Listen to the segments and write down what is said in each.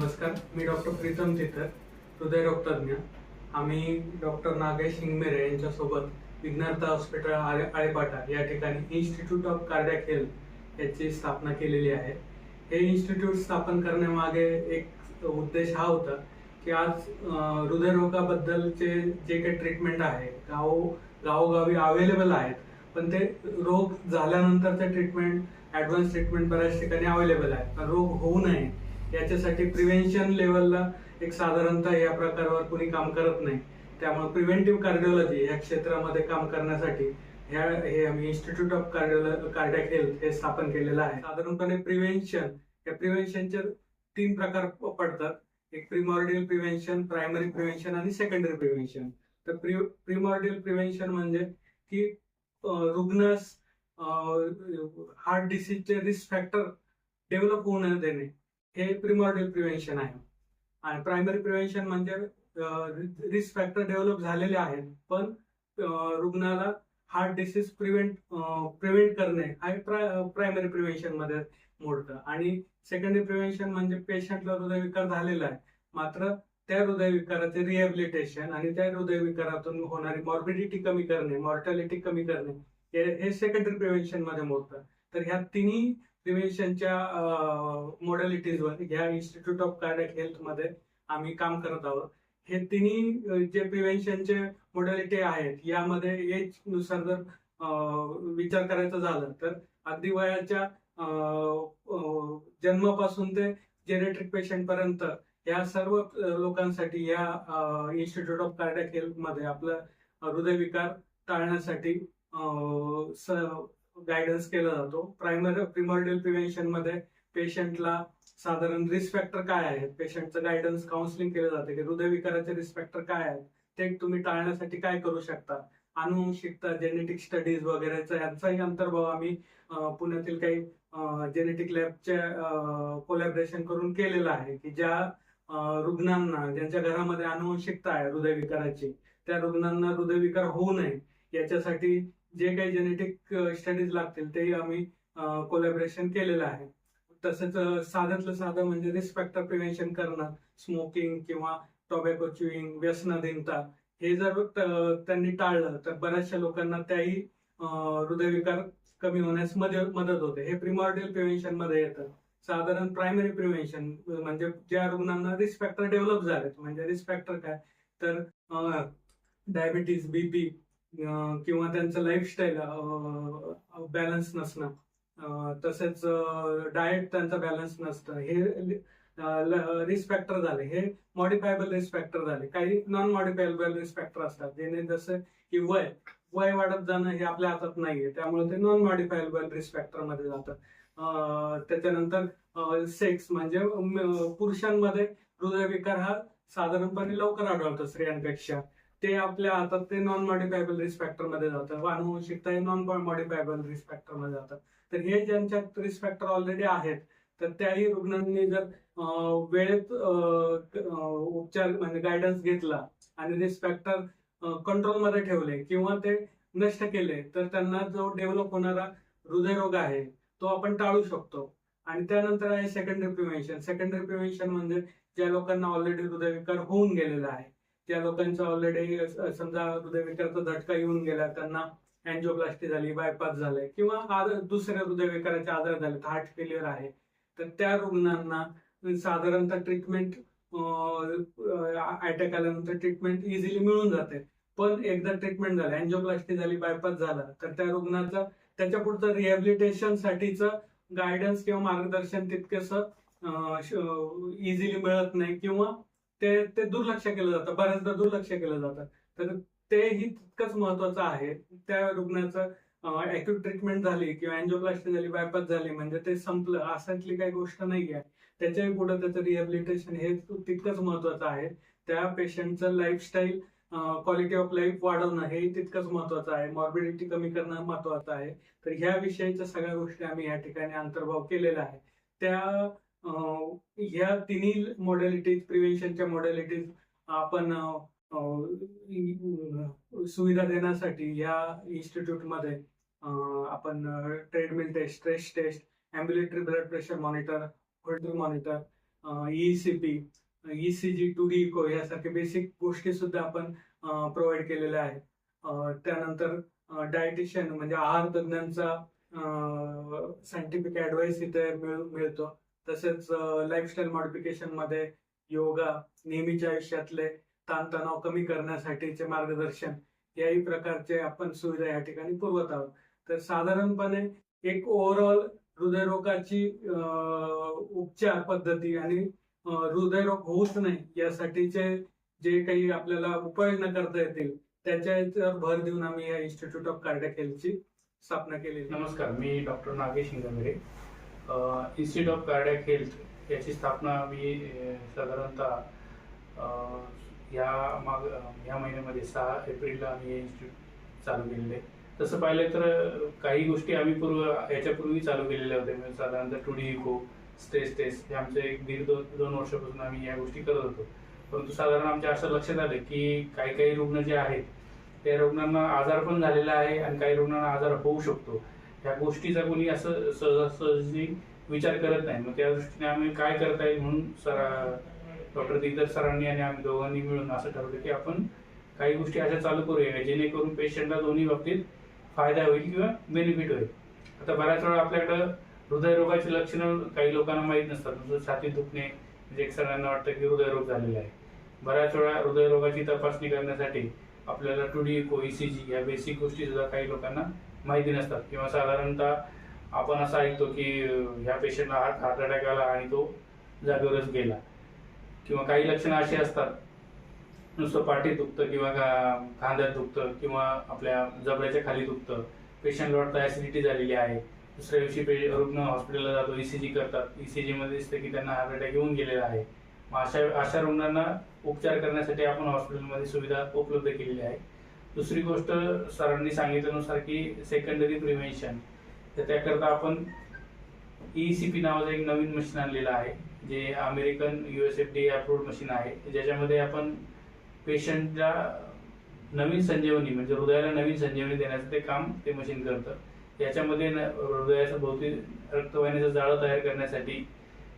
नमस्कार मी डॉक्टर प्रीतम चित्तर हृदयरोगतज्ञ आम्ही डॉक्टर नागेश हिंगमेरे यांच्यासोबत विज्ञानता हॉस्पिटल आळे आळेपाटा या ठिकाणी इन्स्टिट्यूट ऑफ कार्डियाक हेल्थ याची स्थापना केलेली आहे. हे इन्स्टिट्यूट स्थापन करण्यामागे एक उद्देश हा होता की आज हृदयरोगाबद्दलचे जे काही ट्रीटमेंट आहे गाव गावोगावी अवेलेबल आहेत पण ते रोग झाल्यानंतरचे ट्रीटमेंट ॲडव्हान्स ट्रीटमेंट बऱ्याच ठिकाणी अवेलेबल आहे पण रोग होऊ नये याच्यासाठी प्रिव्हेन्शन लेवलला एक साधारणतः या प्रकारावर कोणी काम करत नाही. त्यामुळे प्रिव्हेंटिव्ह कार्डिओलॉजी या क्षेत्रामध्ये काम करण्यासाठी ह्या हे आम्ही institute of cardio cardiac health हे स्थापन केलेलं आहे. साधारणपणे प्रिव्हेन्शन या प्रिव्हेन्शनचे तीन प्रकार पडतात. एक प्रिमॉर्डियल प्रिव्हेन्शन प्रायमरी प्रिव्हेन्शन आणि सेकंडरी प्रिव्हेन्शन तर प्रि प्रिमॉर्डियल प्रिव्हेन्शन म्हणजे की रुग्णास हार्ट डिसीजचे रिस्क फॅक्टर डेव्हलप होऊ न देणे. हे प्रिमॉर्डियल प्रिव्हेन्शन आहे. आणि प्रायमरी प्रिव्हेन्शन म्हणजे रिस्क फॅक्टर डेव्हलप झालेले आहेत. पण रुग्णाला हार्ट डिसीज प्रिव्हेंट प्रिव्हेंट करणे हा प्रायमरी प्रिव्हेन्शनमध्ये मोडतं. आणि सेकंडरी प्रिव्हेन्शन म्हणजे पेशंटला हृदयविकार झालेला आहे. मात्र त्या हृदयविकाराचे रिहॅबिलिटेशन आणि त्या हृदयविकारातून होणारी मॉर्बिडिटी कमी करणे मॉर्टॅलिटी कमी करणे हे हे सेकंडरी प्रिव्हेन्शनमध्ये मोडतं. तर ह्या तिन्ही प्रिव्हेन्शनच्या मॉडेलिटीजवर ह्या इन्स्टिट्यूट ऑफ कार्डियक हेल्थमध्ये आम्ही काम करत आहोत. हे तिन्ही जे प्रिव्हेन्शनचे मॉडेलिटी आहेत यामध्ये एजनुसार जर विचार करायचा झाला तर अगदी वयाच्या अ, जन्मापासून ते जेनेट्रिक पेशंट पर्यंत या सर्व लोकांसाठी या इन्स्टिट्यूट ऑफ कार्डियक हेल्थमध्ये आपलं हृदयविकार टाळण्यासाठी गायडन्स केला जातो. प्रायमरी प्रिमॉर्डियल प्रिव्हेन्शनमध्ये पेशंटला साधारण रिस्क फॅक्टर काय आहेत पेशंटचं गायडन्स काउन्सिलिंग केलं जाते की हृदयविकाराचे रिस्क फॅक्टर काय आहेत? ते तुम्ही टाळण्यासाठी काय करू शकता? अनुवंशिकता जेनेटिक स्टडीज वगैरेचा यांचाही अंतर्भाव आम्ही पुण्यातील काही जेनेटिक लॅबच्या कोलॅबरेशन करून केलेलं आहे की ज्या रुग्णांना ज्यांच्या घरामध्ये अनुवंशिकता आहे हृदयविकाराची त्या रुग्णांना हृदयविकार होऊ नये. याच्यासाठी जे काही जेनेटिक स्टडीज लागतील तेही आम्ही कोलॅबरेशन केलेलं आहे. तसंच साध्यातलं साधं म्हणजे रिस्क फॅक्टर प्रिव्हेन्शन करणं स्मोकिंग किंवा टोबॅको च्युईंग व्यसनाधीनता हे जर त्यांनी टाळलं तर बऱ्याचशा लोकांना त्याही हृदयविकार कमी होण्यास मदत मदत होते. हे प्रिमॉर्डियल प्रिव्हेन्शनमध्ये येतं. साधारण प्रायमरी प्रिव्हेन्शन म्हणजे ज्या रुग्णांना रिस्क फॅक्टर डेव्हलप झालेत म्हणजे रिस्क फॅक्टर काय? तर डायबिटीज बीपी किंवा त्यांचं लाईफस्टाईल बॅलन्स नसणं. तसेच डाएट त्यांचा बॅलन्स नसतं हे रिस्क फॅक्टर झाले. हे मॉडिफायबल रिस्क फॅक्टर झाले. काही नॉन मॉडिफायबल रिस्क फॅक्टर असतात. ज्याने जसं की वय. वय वाढत जाणं हे आपल्या हातात नाहीये. त्यामुळे ते नॉन मॉडिफायबल रिस्क फॅक्टरमध्ये जातं. त्याच्यानंतर सेक्स म्हणजे पुरुषांमध्ये हृदयविकार हा साधारणपणे लवकर आढळतो स्त्रियांपेक्षा. ते आपल्या हातात ते नॉन मॉडिफायबल रिस्क फॅक्टरमध्ये जातं अनुवंशिकता हे नॉन मॉडिफायबल रिस्क फॅक्टरमध्ये जातं तर हे ज्यांच्यात रिस्क फॅक्टर ऑलरेडी आहेत तर त्याही रुग्णांनी जर वेळेत उपचार म्हणजे गायडन्स घेतला आणि रिस्क फॅक्टर कंट्रोलमध्ये ठेवले किंवा ते नष्ट केले तर त्यांना जो डेव्हलप होणारा हृदयरोग आहे तो आपण टाळू शकतो. आणि त्यानंतर आहे सेकंडरी प्रिव्हेन्शन सेकंडरी प्रिव्हेन्शन म्हणजे ज्या लोकांना ऑलरेडी हृदयविकार होऊन गेलेला आहे त्या लोकांचा ऑलरेडी समजा हृदयविकाराचा झटका येऊन गेला त्यांना अँजिओप्लास्टी झाली बायपास झाले किंवा दुसऱ्या हृदयविकाराचे आजार झाले हार्ट फेल्युअर आहे तर त्या रुग्णांना साधारणतः ट्रीटमेंट अटॅक आल्यानंतर ट्रीटमेंट इझिली मिळून जाते. पण एकदा ट्रीटमेंट झालं अँजिओप्लास्टी झाली बायपास झाला तर त्या रुग्णाचा त्याच्या पुढचं रिहॅबिलिटेशन साठीचं गायडन्स किंवा मार्गदर्शन तितकंसं इझिली मिळत नाही किंवा ते ते दुर्लक्ष केलं जातं. बऱ्याचदा दुर्लक्ष केलं जातं. तर तेही तितकंच महत्वाचं आहे. त्या रुग्णाचं अॅक्यूट ट्रीटमेंट झाली किंवा अँजिओप्लास्टी झाली बायपास झाली म्हणजे ते संपलं असातली काही गोष्ट नाही आहे त्याच्याही पुढे त्याचं रिहॅबिलिटेशन हे तितकंच महत्वाचं आहे. त्या पेशंटचं लाईफस्टाईल क्वालिटी ऑफ लाईफ वाढवणं हे तितकंच महत्वाचं आहे. मॉर्बिडिटी कमी करणं महत्वाचं आहे. तर ह्या विषयीच्या सगळ्या गोष्टी आम्ही या ठिकाणी अंतर्भाव केलेला आहे. त्या ह्या तिन्ही मॉडेलिटीज प्रिव्हेन्शनच्या मॉडेलिटीज आपण सुविधा देण्यासाठी या इन्स्टिट्यूटमध्ये आपण treadmill test stress test ambulatory blood pressure monitor holter monitor ECP ECG two D echo यासारख्या बेसिक गोष्टी सुद्धा आपण प्रोव्हाइड केलेल्या आहेत. त्यानंतर डायटिशियन म्हणजे आहार तज्ञांचा सायंटिफिक ऍडवाइस इथे मिळतो. तसेच लाईफस्टाईल मॉडिफिकेशनमध्ये योगा नेहमीच्या आयुष्यातले ताणतणाव कमी करण्यासाठीचे मार्गदर्शन याही प्रकारचे आपण सुविधा या ठिकाणी पुरवत आहोत. तर साधारणपणे एक ओव्हरऑल हृदयरोगाची उपचार पद्धती आणि हृदयरोग होऊच नाही यासाठीचे जे काही आपल्याला उपाययोजना करता येतील त्याच्यावर याच्यावर भर देऊन आम्ही या इन्स्टिट्यूट ऑफ कार्डियक हेल्थची स्थापना केली नमस्कार मी doctor Nagesh Ingmare institute of cardiac health याची स्थापना मी साधारणतः ह्या माग ह्या महिन्यामध्ये सहा एप्रिलला आम्ही हे इन्स्टिट्यूट चालू केलेले तसं पाहिलं तर काही गोष्टी आम्ही पूर्व याच्यापूर्वी चालू केलेल्या होत्या. म्हणजे साधारणतः two D echo stress test हे आमचे एक दीड दोन दोन वर्षापासून आम्ही या गोष्टी करत होतो. परंतु साधारण आमच्या असं लक्षात आलं की काही काही रुग्ण जे आहेत त्या रुग्णांना आजार पण झालेला आहे आणि काही रुग्णांना आजार होऊ शकतो. ह्या गोष्टीचा कोणी असं सहजासहजी विचार करत नाही. मग त्या दृष्टीने आम्ही काय करता येईल म्हणून सर डॉक्टर दिग्दर सरांनी आणि आम्ही दोघांनी मिळून असं ठरवलं की आपण काही गोष्टी अशा चालू करूया जेणेकरून पेशंटला दोन्ही बाबतीत फायदा होईल किंवा बेनिफिट होईल. आता बऱ्याच वेळा आपल्याकडं हृदयरोगाची लक्षणं काही लोकांना माहीत नसतात. म्हणजे छाती दुखणे म्हणजे एक सगळ्यांना वाटतं की हृदयरोग झालेला आहे. बऱ्याच वेळा हृदयरोगाची तपासणी करण्यासाठी आपल्याला टू डी सी जी या बेसिक गोष्टी सुद्धा काही लोकांना माहिती नसतात. किंवा साधारणतः आपण असं ऐकतो की ह्या पेशंटला हार्ट हार्ट अटॅक आला आणि तो जागेवरच गेला. किंवा काही लक्षणं अशी असतात. नुसतं पाठी दुखतं किंवा खांद्यात दुखतं किंवा आपल्या जबड्याच्या खाली दुखतं. पेशंटला वाटतं ऍसिडिटी झालेली आहे. दुसऱ्या दिवशी पे रुग्ण हॉस्पिटलला जातो ईसीजी करतात. ई सी जीमध्ये दिसतं की त्यांना हार्ट अटॅक येऊन गेलेला आहे. मग अशा अशा रुग्णांना उपचार करण्यासाठी आपण हॉस्पिटलमध्ये सुविधा उपलब्ध केलेली आहे दुसरी गोष्ट सरांनी सांगितल्यानुसार की सेकंडरी प्रिव्हेन्शन तर त्याकरता आपण ई सी पी नावाचं एक नवीन मशीन आणलेलं आहे जे American U S F D approved machine आहे. ज्याच्यामध्ये आपण पेशंटला नवीन संजीवनी म्हणजे हृदयाला नवीन संजीवनी देण्याचं ते काम ते मशीन करतं. याच्यामध्ये न- हृदयाचं भोवती रक्तवाहिनीचं जाळं तयार करण्यासाठी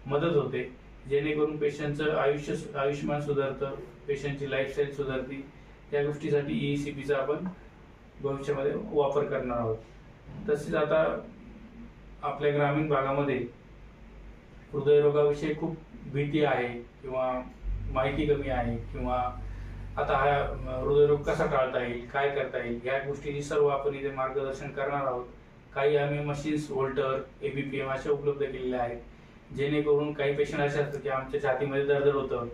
मदत होते जेणेकरून पेशंटचं आयुष्य आयुष्यमान सुधारतं पेशंटची लाईफस्टाईल सुधारती. त्या गोष्टीसाठी ई सी पीचा आपण भविष्यामध्ये वापर करणार आहोत. तसेच आता आपल्या ग्रामीण भागामध्ये हृदयरोगाविषयी खूप भीती आहे किंवा माहिती कमी आहे किंवा आता हा हृदयरोग कसा टाळता येईल काय करता येईल या गोष्टीची सर्व आपण इथे मार्गदर्शन करणार आहोत. काही आम्ही मशीन्स व्होल्टर एबीपीएम अशा उपलब्ध केलेल्या आहेत जेणेकरून काही पेशंट असे असतात की आमच्या छातीमध्ये दरदर होतं.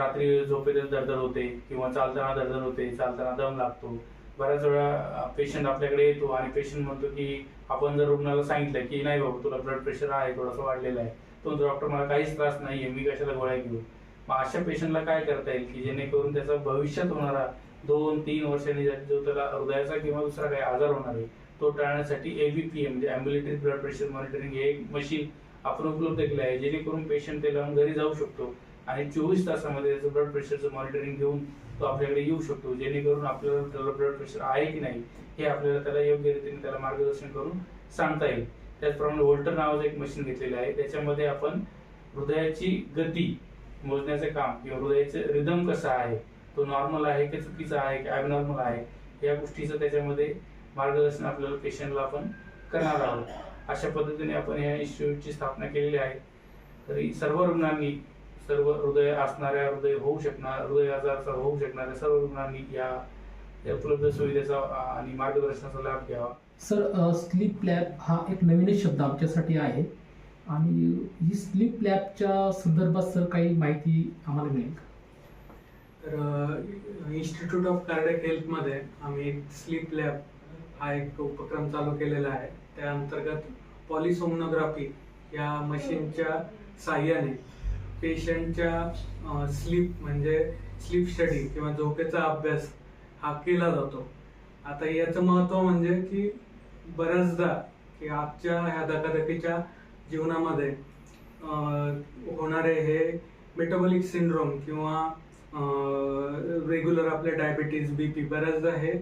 रात्री झोपेतच दरदर होते किंवा चालताना दरदर होते चालताना दम लागतो. बऱ्याच वेळा पेशंट आपल्याकडे येतो आणि पेशंट म्हणतो की आपण जर रुग्णाला सांगितलं की नाही बाबा तुला ब्लड प्रेशर आहे थोडासा वाढलेला आहे. तो डॉक्टर मला काहीच त्रास नाही आहे मी कशाला गोळ्या घेऊ? मग अशा पेशंटला काय करता येईल की जेणेकरून त्याचा भविष्यात होणारा दोन तीन वर्षांनी जो त्याला हृदयाचा किंवा दुसरा काही आजार होणार आहे तो टाळण्यासाठी एबीपीएम म्हणजे अम्ब्युलेटरी ब्लड प्रेशर मॉनिटरिंग हे एक मशीन आपण उपलब्ध केलं आहे जेणेकरून पेशंट ते लावून घरी जाऊ शकतो. आणि चोवीस तासामध्ये त्याचं ब्लड प्रेशरचं मॉनिटरिंग घेऊन तो आपल्याकडे येऊ शकतो. जेणेकरून आपल्याला त्याला ब्लड प्रेशर आहे की नाही हे आपल्याला त्याला योग्य रीतीने त्याला मार्गदर्शन करून सांगता येईल. त्याचप्रमाणे वोल्टर नावाचं एक मशीन घेतलेलं आहे. त्याच्यामध्ये आपण हृदयाची गती मोजण्याचे काम किंवा हृदयाचं रिदम कसा आहे तो नॉर्मल आहे की चुकीचा आहे की ॲबनॉर्मल आहे या गोष्टीचं त्याच्यामध्ये मार्गदर्शन आपल्याला पेशंटला आपण करणार आहोत. अशा पद्धतीने आपण या इन्स्टिट्यूटची स्थापना केलेली आहे. तरी सर्व रुग्णांनी सर्व हृदय असणाऱ्या हृदय होऊ शकणार हृदय आजाराचा होऊ शकणाऱ्या सर्व रुग्णांनी या या उपलब्ध सुविधेचा आणि मार्गदर्शनाचा लाभ घ्यावा. सर स्लीप लॅब हा एक नवीनच शब्द आमच्यासाठी आहे. आणि ही स्लीप लॅबच्या संदर्भात सर काही माहिती आम्हाला मिळेल? तर इन्स्टिट्यूट ऑफ कार्डियक हेल्थमध्ये आम्ही एक स्लीप लॅब हा एक उपक्रम चालू केलेला आहे. त्या अंतर्गत पॉलिसोमनोग्राफी या मशीनच्या साह्याने पेशंटच्या स्लीप म्हणजे स्लीप स्टडी किंवा झोपेचा अभ्यास हा केला जातो. आता याचं महत्त्व म्हणजे की बऱ्याचदा की आजच्या ह्या धकाधकीच्या जीवनामध्ये होणारे हे मेटाबॉलिक सिंड्रोम किंवा रेग्युलर आपले डायबिटीज बी पी बऱ्याचदा हे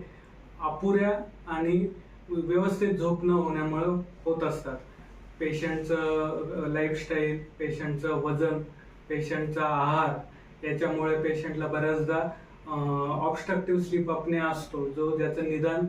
अपुऱ्या आणि व्यवस्थित झोप न होण्यामुळं होत असतात. पेशंटचं लाईफस्टाईल पेशंटचं वजन पेशंटचा आहार याच्यामुळे पेशंटला बऱ्याचदा ऑब्स्ट्रक्टिव्ह स्लीप अपने असतो जो ज्याचं निदान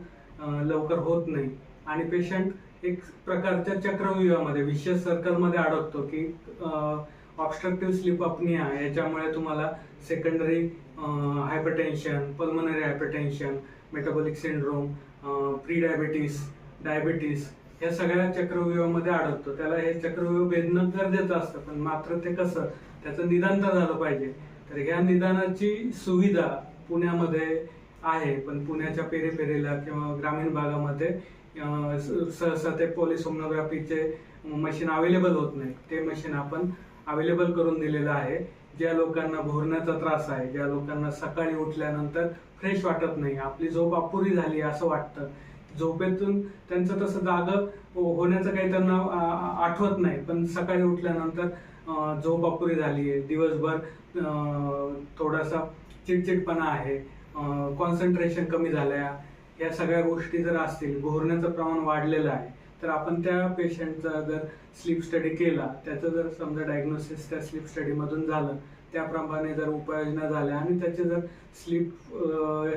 लवकर होत नाही. आणि पेशंट एक प्रकारच्या चक्रव्यूहामध्ये विशेष सर्कलमध्ये अडकतो की ऑब्स्ट्रक्टिव्ह स्लीप अपनिया याच्यामुळे तुम्हाला secondary hypertension pulmonary hypertension metabolic syndrome pre diabetes diabetes या सगळ्या चक्रव्यूहामध्ये अडकतो त्याला हे चक्रव्यूह भेदणं गरजेचं असतं पण मात्र ते कसं त्याचं निदान तर झालं पाहिजे. तर ह्या निदानाची सुविधा पुण्यामध्ये आहे पण पुण्याच्या पेरेपेरेला किंवा ग्रामीण भागामध्ये सहसा ते पोलिसोमोग्राफीचे मशीन अवेलेबल होत नाही. ते मशीन आपण अवेलेबल करून दिलेलं आहे. ज्या लोकांना भोरण्याचा त्रास आहे ज्या लोकांना सकाळी उठल्यानंतर फ्रेश वाटत नाही आपली झोप अपुरी झाली असं वाटतं झोपेतून त्यांचं तसं जाग हो- होण्याचं काही त्यांना आठवत नाही. पण सकाळी उठल्यानंतर झोप अपुरी झाली आहे. दिवसभर थोडासा चिडचिडपणा आहे. कॉन्सन्ट्रेशन कमी झाल्या. या सगळ्या गोष्टी जर असतील घोरण्याचं प्रमाण वाढलेलं आहे तर आपण त्या पेशंटचा जर स्लीप स्टडी केला त्याचं जर समजा डायग्नोसिस त्या स्लीप स्टडीमधून झालं त्याप्रमाणे जर उपाययोजना झाल्या आणि त्याची जर स्लीप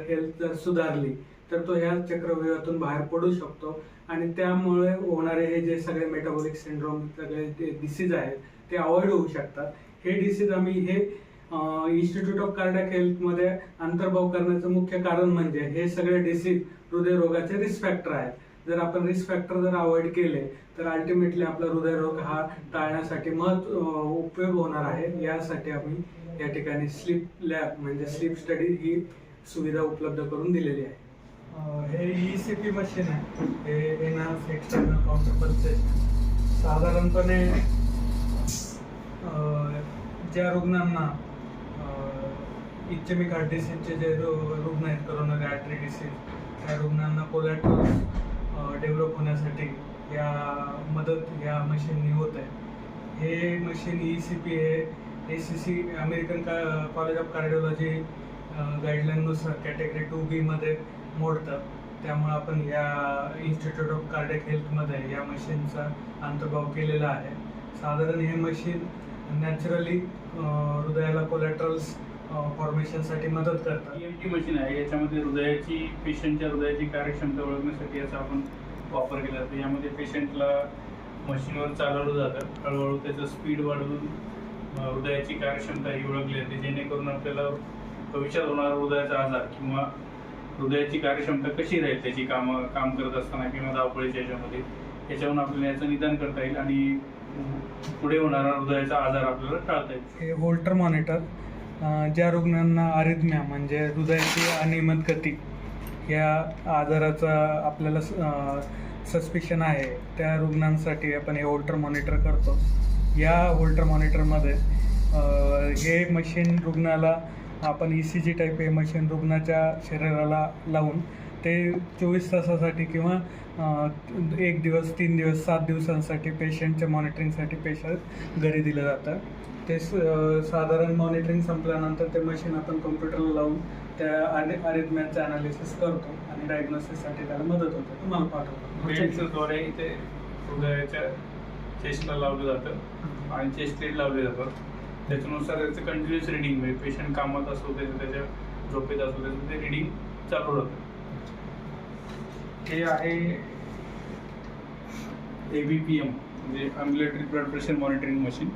हेल्थ जर सुधारली तर तो ह्या चक्रव्यूहातून बाहेर पडू शकतो. आणि त्यामुळे होणारे हे जे सगळे मेटाबॉलिक सिंड्रोम सगळे जे डिसीज आहेत ते अवॉइड होऊ शकतात. हे डिसीज आम्ही हे इन्स्टिट्यूट ऑफ कार्डियक हेल्थमध्ये अंतर्भाव करण्याचं मुख्य कारण म्हणजे हे सगळे डिसीज हृदयरोगाचे रिस्क फॅक्टर आहेत. जर आपण रिस्क फॅक्टर जर अवॉइड केले तर अल्टिमेटली आपला हृदयरोग हा टाळण्यासाठी महत् उपयोग होणार आहे. यासाठी आम्ही या ठिकाणी स्लीप लॅब म्हणजे स्लीप स्टडी ही सुविधा उपलब्ध करून दिलेली आहे. हे ई सी पी मशीन आहे. हे एनहान्स एक्सटर्नल काउंटर साधारणपणे ज्या रुग्णांना इच्छमिक हार्ट डिसीजचे जे रुग्ण आहेत करोनरी आर्टरी डिसीज त्या रुग्णांना कोलॅट्रॉल डेव्हलप होण्यासाठी या मदत या मशीननी होत आहे. हे मशीन ई सी पी हे ए सी सी अमेरिकन का कॉलेज ऑफ कार्डिओलॉजी गाईडलाईननुसार कॅटेगरी टू बीमध्ये मोडतं. त्यामुळे आपण या इन्स्टिट्यूट ऑफ कार्डिक हेल्थमध्ये या मशीनचा अंतर्भाव केलेला आहे. साधारण हे मशीन नॅचरली हृदयाला कोलॅट्रल्स फॉर्मेशनसाठी मदत करतात टी मशीन आहे. याच्यामध्ये हृदयाची पेशंटच्या हृदयाची कार्यक्षमता ओळखण्यासाठी याचा आपण वापर केला जातो. यामध्ये पेशंटला मशीनवर चालवलं जातं. हळूहळू त्याचं स्पीड वाढवून हृदयाची कार्यक्षमता ही ओळखली जाते. जेणेकरून आपल्याला भविष्यात होणारा हृदयाचा आजार किंवा हृदयाची कार्यक्षमता कशी राहील? त्याची कामं काम करत असताना किंवा धावपळीच्या याच्यामध्ये? याच्यावरून आपल्याला याचं निदान करता येईल आणि पुढे होणारा हृदयाचा आजार आपल्याला टाळता येईल. हे होल्टर मॉनिटर ज्या रुग्णांना अरिथम्या म्हणजे हृदयाची अनियमित गती या आजाराचा आपल्याला सस्पिशन आहे त्या रुग्णांसाठी आपण हे होल्टर मॉनिटर करतो. या होल्टर मॉनिटरमध्ये हे मशीन रुग्णाला आपण ई सी जी टाईप हे मशीन रुग्णाच्या शरीराला लावून ते चोवीस तासासाठी किंवा एक दिवस तीन दिवस सात दिवसांसाठी पेशंटच्या मॉनिटरिंगसाठी पेशंट घरी दिलं जातं. ते साधारण मॉनिटरिंग संपल्यानंतर ते मशीन आपण कम्प्युटरला लावून त्या अरिथमॅचं अनालिसिस करतो आणि डायग्नोसिससाठी त्याला मदत होते. तुम्हाला पाठवतो. बेल्टद्वारे इथे हृदयाच्या चेस्टला लावलं जातं आणि चेस्ट लावले जातात त्याच्यानुसार त्याचं कंटिन्युअस रिडिंग म्हणजे पेशंट कामात असो त्याचं त्याच्या झोपेत असो त्याचं ते रिडिंग चालू राहतं. हे आहे ए बी पी एम म्हणजे ambulatory blood pressure monitoring machine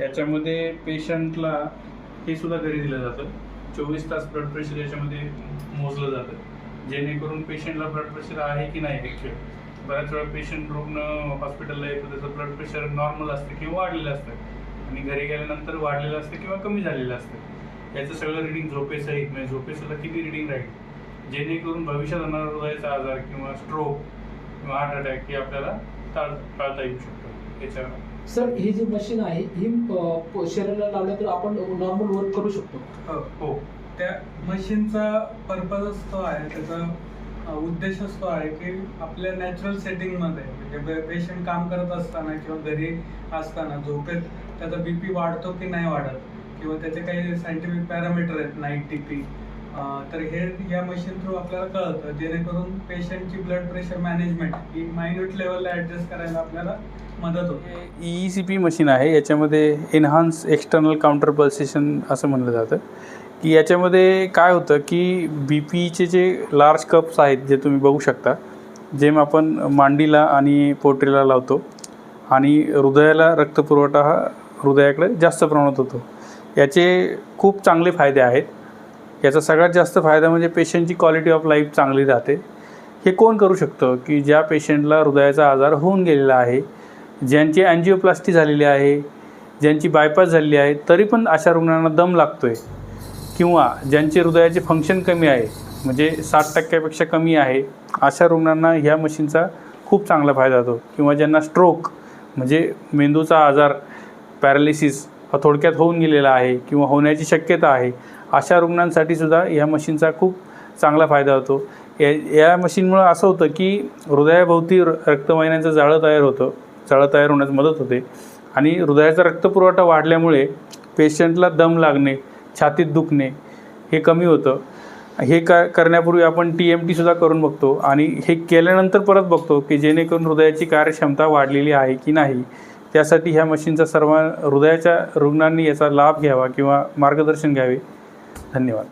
याच्यामध्ये पेशंटला हे सुद्धा घरी दिलं जातं. चोवीस तास ब्लड प्रेशर याच्यामध्ये मोजलं जातं. जेणेकरून पेशंटला ब्लड प्रेशर आहे की नाही ॲक्च्युअल बऱ्याच वेळा पेशंट रुग्ण हॉस्पिटलला येतो त्याचं ब्लड प्रेशर नॉर्मल असतं किंवा वाढलेलं असतं. आणि घरी गेल्यानंतर वाढलेलं असतं किंवा कमी झालेलं असतं. याचं सगळं रिडिंग झोपेसहित म्हणजे झोपेसुद्धा किती रिडिंग राहील? जेणेकरून भविष्यात होणारा हृदयाचा आजार किंवा स्ट्रोक किंवा हार्ट अटॅक हे आपल्याला टाळ टाळता येऊ शकतो. याच्या सर ही जी मशीन आहे ही शरीराला लावल्या तर आपण नॉर्मल वर्क करू शकतो. हो. हो. त्या मशीनचा पर्पजच तो आहे त्याचा उद्देशच तो आहे की आपल्या नॅचरल सेटिंगमध्ये म्हणजे पेशंट काम करत असताना किंवा घरी असताना झोपेत त्याचा बी पी वाढतो की नाही वाढत? किंवा त्याचे काही सायंटिफिक पॅरामीटर आहेत नाईट टी पी तर हे या मशीन थ्रू आपल्याला कळतं. जेणेकरून पेशंटची ब्लड प्रेशर मॅनेजमेंट ही मायन्यूट लेवलला ॲडजस्ट करायला आपल्याला मदत होते. ई सी पी मशीन आहे. याच्यामध्ये एनहान्स एक्सटर्नल काउंटर पल्सेशन असं म्हणलं जातं. की याच्यामध्ये काय होतं की बी पीचे जे लार्ज कप्स आहेत जे तुम्ही बघू शकता जे आपण मांडीला आणि पोटरीला लावतो आणि हृदयाला रक्तपुरवठा हा हृदयाकडे जास्त प्रमाणात होतो. याचे खूप चांगले फायदे आहेत. याचा सगळ्यात जास्त फायदा म्हणजे पेशंटची क्वालिटी ऑफ लाईफ चांगली राहते. हे कोण करू शकतं? की ज्या पेशंटला हृदयाचा आजार होऊन गेलेला आहे ज्यांची अँजिओप्लास्टी झालेली आहे ज्यांची बायपास झालेली आहे तरी पण अशा रुग्णांना दम लागतो आहे किंवा ज्यांचे हृदयाचे फंक्शन कमी आहे म्हणजे साठ टक्क्यापेक्षा कमी आहे अशा रुग्णांना ह्या मशीनचा खूप चांगला फायदा होतो. किंवा ज्यांना स्ट्रोक म्हणजे मेंदूचा आजार पॅरालिसिस हा थोडक्यात होऊन गेलेला आहे किंवा होण्याची शक्यता आहे अशा रुग्णांसाठी सुद्धा ह्या मशीनचा खूप चांगला फायदा होतो. या या मशीनमुळं असं होतं की हृदयाभोवती र- रक्तवाहिन्यांचं जाळं तयार होतं जाळं तयार होण्यास मदत होते आणि हृदयाचा रक्तपुरवठा वाढल्यामुळे पेशंटला दम लागणे छातीत दुखणे हे कमी होतं. हे का करण्यापूर्वी आपण टी एम टीसुद्धा करून बघतो आणि हे केल्यानंतर परत बघतो की जेणेकरून हृदयाची कार्यक्षमता वाढलेली आहे की नाही. त्यासाठी ह्या मशीनचा सर्व हृदयाच्या रुग्णांनी याचा लाभ घ्यावा किंवा मार्गदर्शन घ्यावे. धन्यवाद.